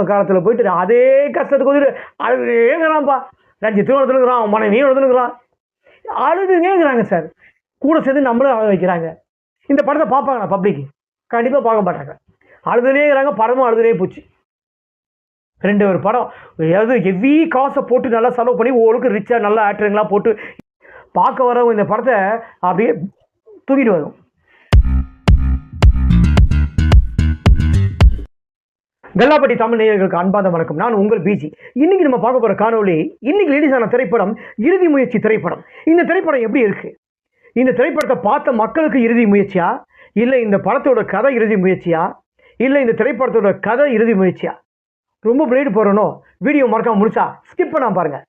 காலத்தில் போயிட்டு அதே கஷ்டத்துக்கு வந்துட்டு அழுதுங்கிறான்ப்பா ரஞ்சித்தும் அவன் மனைவியும் எழுதுனுக்குறான் அழுதுங்கிறாங்க சார். கூட சேர்ந்து நம்மளும் அழ வைக்கிறாங்க. இந்த படத்தை பார்ப்பாங்களா பப்ளிக் கண்டிப்பாக பார்க்க மாட்டாங்க. அழுதுனேங்கிறாங்க படமும் அழுதுனே போச்சு. ரெண்டு ஒரு படம். ஏதாவது ஹெவி காசை போட்டு நல்லா செலவு பண்ணி ஓரளவுக்கு ரிச்சாக நல்ல ஆக்டருங்களாம் போட்டு பார்க்க வரவங்க இந்த படத்தை அப்படியே தூக்கிட்டு வரும். கல்லாப்பட்டி தமிழ் நேயர்களுக்கு அன்பாத வணக்கம். நான் உங்கள் பிஜி. இன்னைக்கு நம்ம பார்க்க போகிற காணொளி இன்னைக்கு லேடிஸான திரைப்படம் இறுதி முயற்சி திரைப்படம். இந்த திரைப்படம் எப்படி இருக்கு? இந்த திரைப்படத்தை பார்த்த மக்களுக்கு இறுதி முயற்சியா? இல்லை இந்த படத்தோட கதை இறுதி முயற்சியா? இல்லை இந்த திரைப்படத்தோட கதை இறுதி முயற்சியா? ரொம்ப பிளேடு போகிறனோ வீடியோ மறக்காம முடிச்சா ஸ்கிப் பண்ணாம பாருங்க.